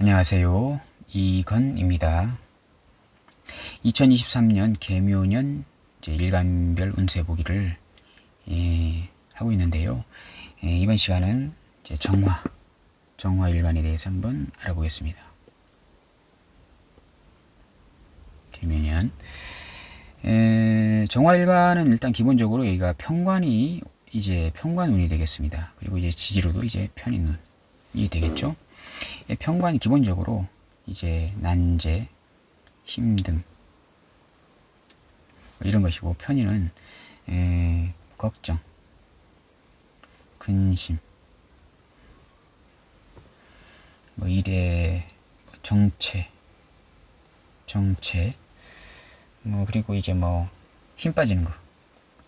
안녕하세요. 이건입니다. 2023년 개묘년 일간별 운세 보기를 예, 하고 있는데요. 예, 이번 시간은 정화, 정화 일간에 대해서 한번 알아보겠습니다. 개묘년. 에, 정화 일간은 일단 기본적으로 여기가 평관이 이제 평관운이 되겠습니다. 그리고 이제 지지로도 이제 편인운이 되겠죠. 예, 평관 기본적으로 이제 난제, 힘듦 뭐 이런 것이고 편의는 에, 걱정, 근심, 뭐 일의 정체, 정체, 뭐 그리고 이제 뭐 힘 빠지는 거,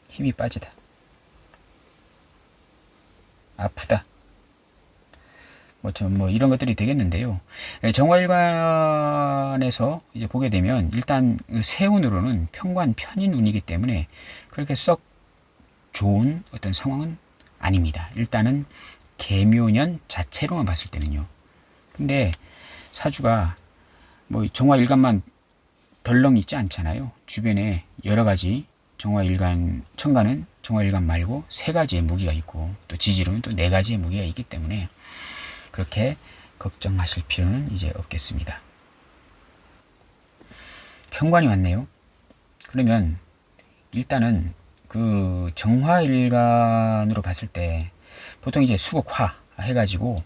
힘이 빠지다, 아프다. 뭐, 이런 것들이 되겠는데요. 예, 정화일관에서 이제 보게 되면, 일단, 그 세운으로는 평관 편인 운이기 때문에, 그렇게 썩 좋은 어떤 상황은 아닙니다. 일단은, 개묘년 자체로만 봤을 때는요. 근데, 사주가, 뭐, 정화일관만 덜렁 있지 않잖아요. 주변에 여러 가지 정화일관, 천간은 정화일관 말고 세 가지의 무기가 있고, 또 지지로는 또 네 가지의 무기가 있기 때문에, 그렇게 걱정하실 필요는 이제 없겠습니다. 평관이 왔네요. 그러면 일단은 그 정화일간으로 봤을 때 보통 이제 수국화 해가지고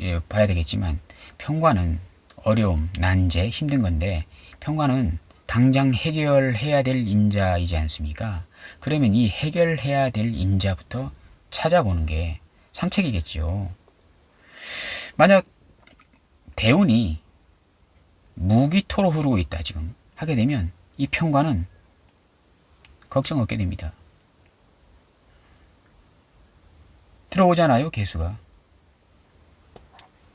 예, 봐야 되겠지만 평관은 어려움, 난제, 힘든 건데 평관은 당장 해결해야 될 인자이지 않습니까? 그러면 이 해결해야 될 인자부터 찾아보는 게 상책이겠지요. 만약 대운이 무기토로 흐르고 있다 지금 하게 되면 이 평관은 걱정 없게 됩니다. 들어오잖아요 개수가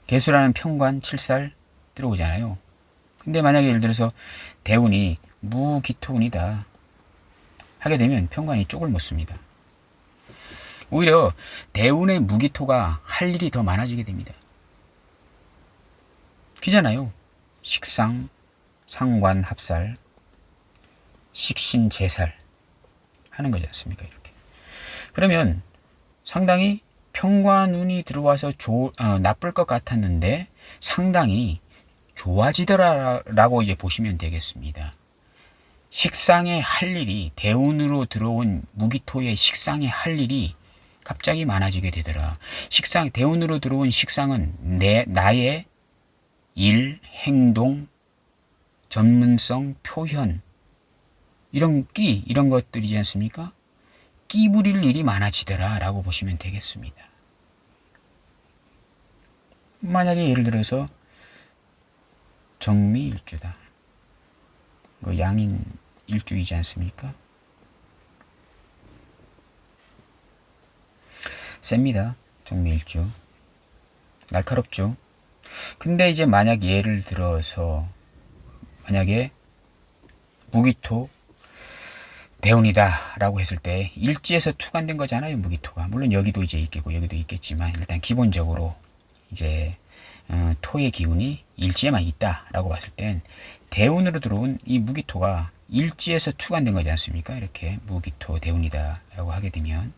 개수라는 평관 칠살 들어오잖아요. 근데 만약에 예를 들어서 대운이 무기토운이다 하게 되면 평관이 쪽을 못 씁니다. 오히려 대운의 무기토가 할 일이 더 많아지게 됩니다. 귀잖아요. 식상, 상관, 합살, 식신, 제살 하는 거지 않습니까? 이렇게. 그러면 상당히 평관운이 들어와서 조, 어, 나쁠 것 같았는데 상당히 좋아지더라라고 이제 보시면 되겠습니다. 식상에 할 일이 대운으로 들어온 무기토의 식상에 할 일이 갑자기 많아지게 되더라. 식상 대운으로 들어온 식상은 내 나의 일, 행동, 전문성, 표현 이런 끼 이런 것들이지 않습니까? 끼 부릴 일이 많아지더라라고 보시면 되겠습니다. 만약에 예를 들어서 정미일주다. 그 양인 일주이지 않습니까? 셉니다. 정미일주. 날카롭죠. 근데 이제 만약 예를 들어서 만약에 무기토 대운이다 라고 했을 때 일지에서 투관된 거잖아요 무기토가. 물론 여기도 이제 있겠고 여기도 있겠지만 일단 기본적으로 이제 어, 토의 기운이 일지에만 있다 라고 봤을 땐 대운으로 들어온 이 무기토가 일지에서 투관된 거지 않습니까? 이렇게 무기토 대운이다 라고 하게 되면.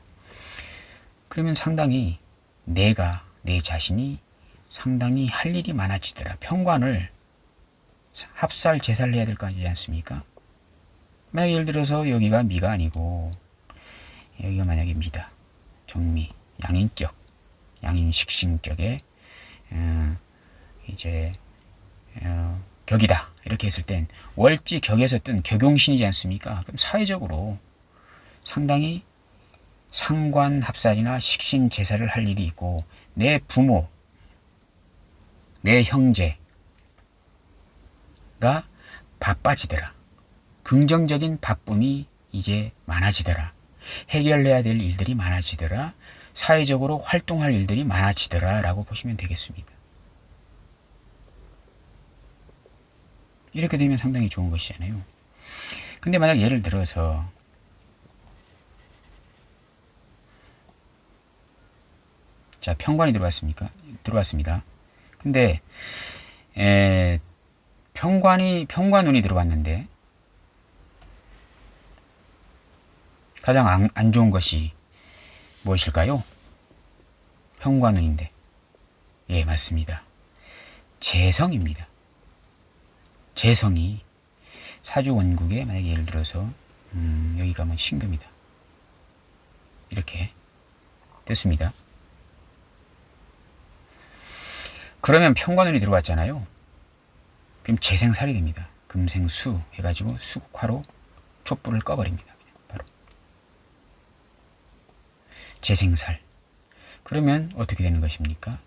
그러면 상당히 내가 내 자신이 상당히 할 일이 많아지더라. 평관을 합살 제사를 해야 될 거 아니지 않습니까? 만약 예를 들어서 여기가 미가 아니고 여기가 만약에 미다. 정미, 양인격, 양인식신격에 어, 이제 어, 격이다. 이렇게 했을 땐 월지 격에서 뜬 격용신이지 않습니까? 그럼 사회적으로 상당히 상관 합살이나 식신 제사를 할 일이 있고 내 부모 내 형제가 바빠지더라. 긍정적인 바쁨이 이제 많아지더라. 해결해야 될 일들이 많아지더라. 사회적으로 활동할 일들이 많아지더라. 라고 보시면 되겠습니다. 이렇게 되면 상당히 좋은 것이잖아요. 근데 만약 예를 들어서 자, 평관이 들어왔습니까? 들어왔습니다. 근데 에, 평관이 평관운이 들어왔는데 가장 안, 안 좋은 것이 무엇일까요? 평관운인데 예 맞습니다. 재성입니다. 재성이 사주 원국에 만약에 예를 들어서 음, 여기가 뭐 신금이다. 이렇게 됐습니다. 그러면 평관운이 들어왔잖아요. 그럼 재생살이 됩니다. 금생수 해가지고 수국화로 촛불을 꺼버립니다. 바로 재생살. 그러면 어떻게 되는 것입니까?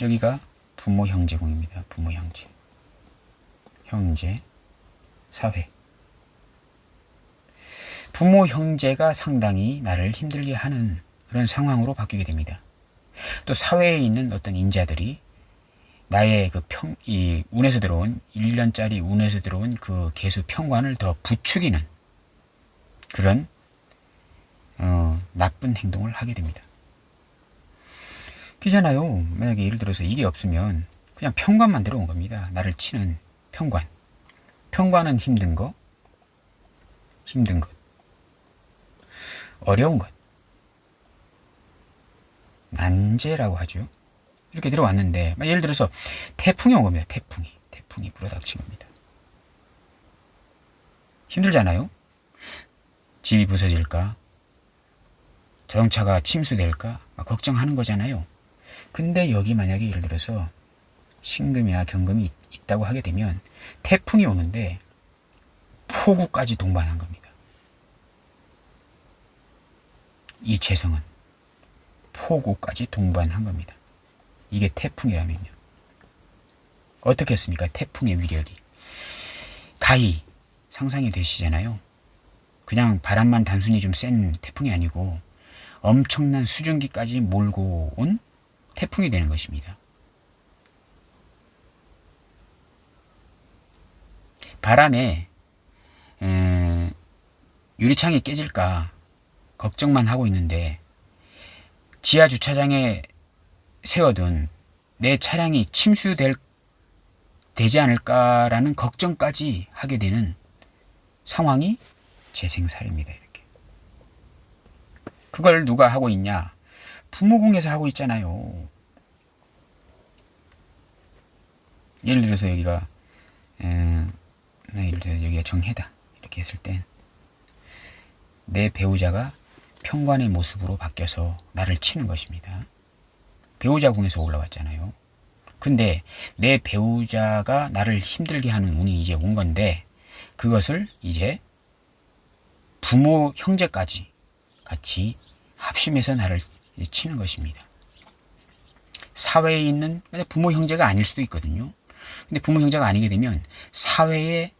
여기가 부모 형제궁입니다. 부모 형제. 형제, 사회. 부모 형제가 상당히 나를 힘들게 하는 그런 상황으로 바뀌게 됩니다. 또 사회에 있는 어떤 인자들이 나의 그 평, 이 운에서 들어온 1년짜리 운에서 들어온 그 개수 평관을 더 부추기는 그런 어, 나쁜 행동을 하게 됩니다. 그잖아요. 만약에 예를 들어서 이게 없으면 그냥 평관만 들어온 겁니다. 나를 치는 평관. 평관은 힘든 거, 힘든 것, 어려운 것, 난제라고 하죠. 이렇게 들어왔는데 예를 들어서 태풍이 온 겁니다. 태풍이 태풍이 불어닥친 겁니다. 힘들잖아요. 집이 부서질까, 자동차가 침수될까 막 걱정하는 거잖아요. 근데 여기 만약에 예를 들어서 신금이나 경금이 있다고 하게 되면 태풍이 오는데 폭우까지 동반한 겁니다. 이 재성은 폭우까지 동반한 겁니다. 이게 태풍이라면요. 어떻겠습니까? 태풍의 위력이. 가히 상상이 되시잖아요. 그냥 바람만 단순히 좀 센 태풍이 아니고 엄청난 수증기까지 몰고 온 태풍이 되는 것입니다. 바람에 에, 유리창이 깨질까 걱정만 하고 있는데 지하 주차장에 세워둔 내 차량이 침수될 되지 않을까라는 걱정까지 하게 되는 상황이 재생살입니다. 이렇게. 그걸 누가 하고 있냐? 부모궁에서 하고 있잖아요. 예를 들어서 여기가 에, 예를 들어 여기가 정해다 이렇게 했을 땐 내 배우자가 평관의 모습으로 바뀌어서 나를 치는 것입니다. 배우자 궁에서 올라왔잖아요. 근데 내 배우자가 나를 힘들게 하는 운이 이제 온 건데 그것을 이제 부모 형제까지 같이 합심해서 나를 치는 것입니다. 사회에 있는 부모 형제가 아닐 수도 있거든요. 근데 부모 형제가 아니게 되면 사회에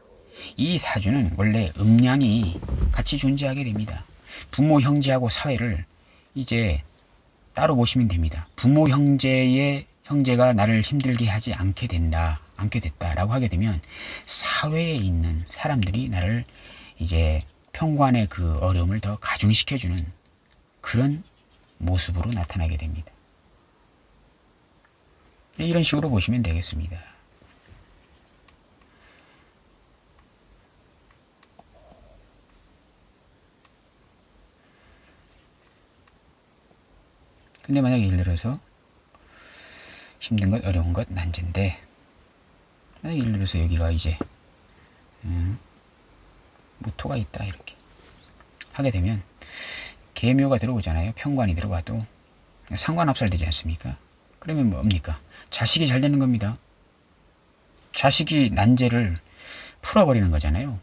이 사주는 원래 음양이 같이 존재하게 됩니다. 부모 형제하고 사회를 이제 따로 보시면 됩니다. 부모 형제의 형제가 나를 힘들게 하지 않게 된다, 않게 됐다라고 하게 되면 사회에 있는 사람들이 나를 이제 평관의 그 어려움을 더 가중시켜주는 그런 모습으로 나타나게 됩니다. 이런 식으로 보시면 되겠습니다. 근데 만약에 예를 들어서 힘든 것, 어려운 것, 난제인데 만약에 예를 들어서 여기가 이제 음, 무토가 있다 이렇게 하게 되면 계묘가 들어오잖아요. 평관이 들어와도 상관합살 되지 않습니까? 그러면 뭡니까? 자식이 잘 되는 겁니다. 자식이 난제를 풀어버리는 거잖아요.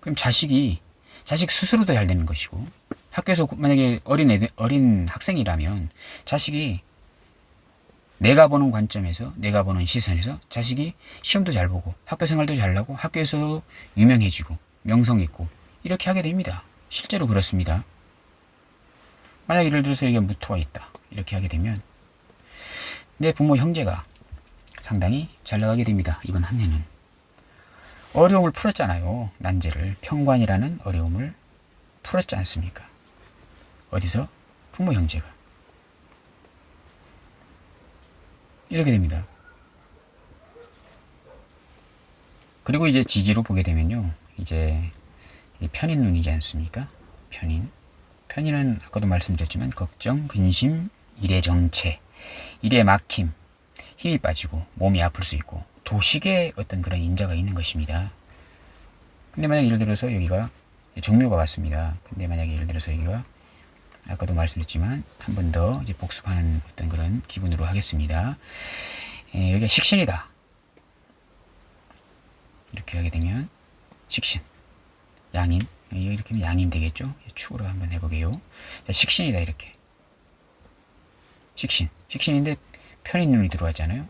그럼 자식이 자식 스스로도 잘 되는 것이고 학교에서 만약에 어린 애들, 어린 학생이라면 자식이 내가 보는 관점에서 내가 보는 시선에서 자식이 시험도 잘 보고 학교 생활도 잘 나고 학교에서 유명해지고 명성 있고 이렇게 하게 됩니다. 실제로 그렇습니다. 만약 예를 들어서 이게 무토가 있다 이렇게 하게 되면 내 부모 형제가 상당히 잘 나가게 됩니다. 이번 한 해는 어려움을 풀었잖아요. 난제를 평관이라는 어려움을 풀었지 않습니까? 어디서? 부모 형제가. 이렇게 됩니다. 그리고 이제 지지로 보게 되면요. 이제 이 편인 눈이지 않습니까? 편인. 편인은 아까도 말씀드렸지만 걱정, 근심, 일의 정체, 일의 막힘, 힘이 빠지고 몸이 아플 수 있고 도식의 어떤 그런 인자가 있는 것입니다. 근데 만약 예를 들어서 여기가 정묘가 왔습니다. 근데 만약에 예를 들어서 여기가 아까도 말씀드렸지만 한 번 더 이제 복습하는 어떤 그런 기분으로 하겠습니다. 에, 여기가 식신이다. 이렇게 하게 되면 식신, 양인 이렇게 하면 양인 되겠죠? 축으로 한번 해보게요. 자, 식신이다 이렇게. 식신, 식신인데 편인 눈이 들어왔잖아요.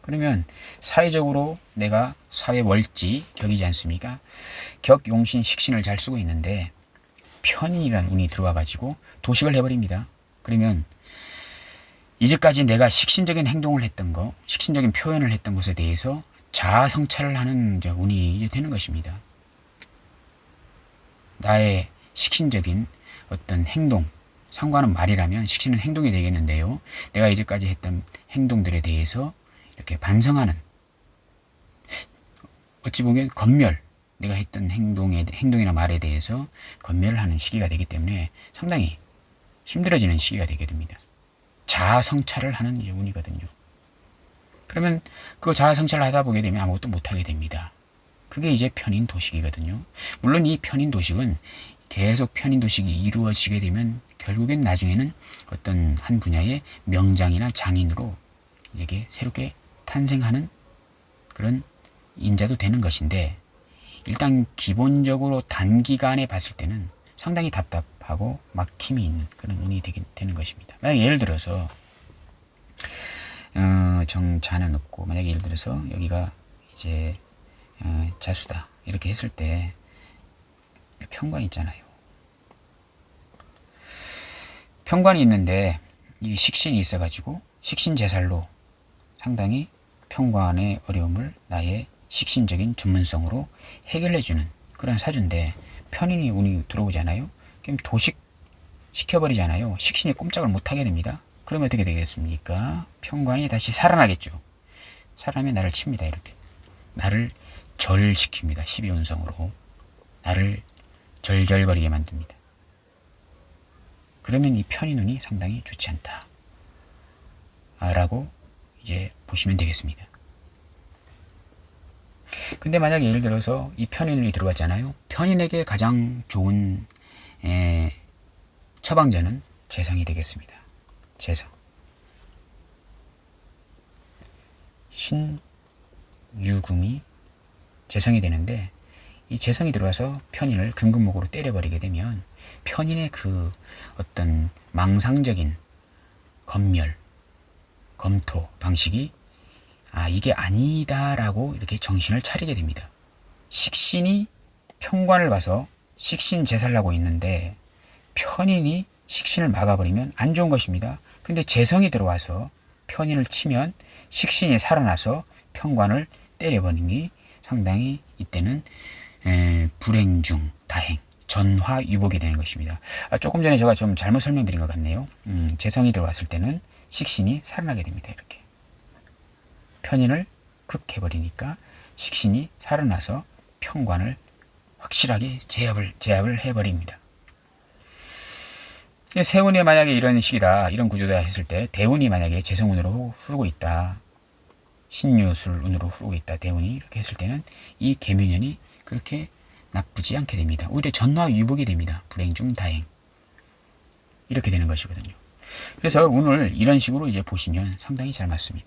그러면 사회적으로 내가 사회 월지 격이지 않습니까? 격, 용신, 식신을 잘 쓰고 있는데 편인이라는 운이 들어와 가지고 도식을 해버립니다. 그러면 이제까지 내가 식신적인 행동을 했던 거, 식신적인 표현을 했던 것에 대해서 자아 성찰을 하는 운이 이제 되는 것입니다. 나의 식신적인 어떤 행동, 상관은 말이라면 식신은 행동이 되겠는데요. 내가 이제까지 했던 행동들에 대해서 이렇게 반성하는 어찌 보면 건멸, 내가 했던 행동에 행동이나 말에 대해서 건멸을 하는 시기가 되기 때문에 상당히 힘들어지는 시기가 되게 됩니다. 자아 성찰을 하는 이제 운이거든요. 그러면 그 자아 성찰을 하다 보게 되면 아무것도 못 하게 됩니다. 그게 이제 편인 도식이거든요. 물론 이 편인 도식은 계속 편인 도식이 이루어지게 되면 결국엔 나중에는 어떤 한 분야의 명장이나 장인으로 이렇게 새롭게 탄생하는 그런 인자도 되는 것인데 일단 기본적으로 단기간에 봤을 때는 상당히 답답하고 막힘이 있는 그런 운이 되게 되는 것입니다. 만약 예를 들어서 어, 정자는 없고 만약에 예를 들어서 여기가 이제 어, 자수다 이렇게 했을 때 평관 있잖아요. 평관이 있는데 이 식신이 있어가지고 식신 제살로 상당히 평관의 어려움을 나의 식신적인 전문성으로 해결해주는 그런 사주인데 편인이 운이 들어오잖아요. 그럼 도식 시켜버리잖아요. 식신이 꼼짝을 못하게 됩니다. 그러면 어떻게 되겠습니까? 평관이 다시 살아나겠죠. 사람이 나를 칩니다. 이렇게. 나를 절시킵니다. 12운성으로. 나를 절절거리게 만듭니다. 그러면 이 편의 눈이 상당히 좋지 않다. 아, 라고 이제 보시면 되겠습니다. 근데 만약에 예를 들어서 이 편인이 들어왔잖아요. 편인에게 가장 좋은 에, 처방전은 재성이 되겠습니다. 재성. 신 유금이 재성이 되는데 이 재성이 들어와서 편인을 금금목으로 때려버리게 되면 편인의 그 어떤 망상적인 검멸, 검토 방식이 아, 이게 아니다라고 이렇게 정신을 차리게 됩니다. 식신이 평관을 봐서 식신 제살라고 있는데 편인이 식신을 막아버리면 안 좋은 것입니다. 근데 재성이 들어와서 편인을 치면 식신이 살아나서 평관을 때려버리니 상당히 이때는 에, 불행 중 다행 전화유복이 되는 것입니다. 아, 조금 전에 제가 좀 잘못 설명드린 것 같네요. 음, 재성이 들어왔을 때는 식신이 살아나게 됩니다. 이렇게 편인을 극해버리니까 식신이 살아나서 평관을 확실하게 제압을 제압을 해버립니다. 세운이 만약에 이런 식이다, 이런 구조다 했을 때 대운이 만약에 재성운으로 흐르고 있다, 신유술운으로 흐르고 있다, 대운이 이렇게 했을 때는 이 개묘년이 그렇게 나쁘지 않게 됩니다. 오히려 전화위복이 됩니다. 불행 중 다행. 이렇게 되는 것이거든요. 그래서 운을 이런 식으로 이제 보시면 상당히 잘 맞습니다.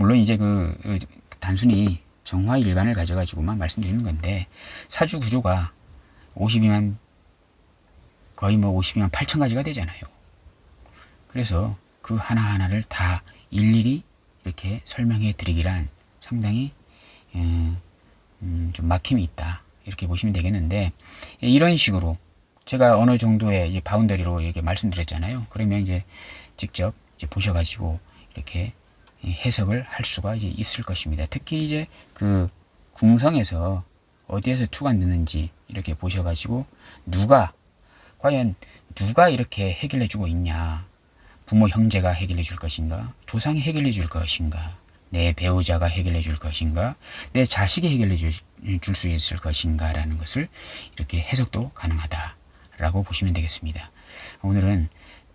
물론 이제 그, 그 단순히 정화 일반을 가져가지고만 말씀드리는 건데 사주 구조가 52만 거의 뭐 52만 8천 가지가 되잖아요. 그래서 그 하나하나를 다 일일이 이렇게 설명해 드리기란 상당히 음, 음, 좀 막힘이 있다. 이렇게 보시면 되겠는데 이런 식으로 제가 어느 정도의 바운더리로 이렇게 말씀드렸잖아요. 그러면 이제 직접 이제 보셔가지고 이렇게 해석을 할 수가 이제 있을 것입니다. 특히 이제 그 궁성에서 어디에서 투가 늦는지 이렇게 보셔가지고 누가 과연 누가 이렇게 해결해 주고 있냐 부모 형제가 해결해 줄 것인가? 조상이 해결해 줄 것인가? 내 배우자가 해결해 줄 것인가? 내 자식이 해결해 줄 수 있을 것인가 라는 것을 이렇게 해석도 가능하다라고 보시면 되겠습니다. 오늘은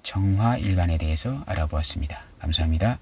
정화일간에 대해서 알아보았습니다. 감사합니다.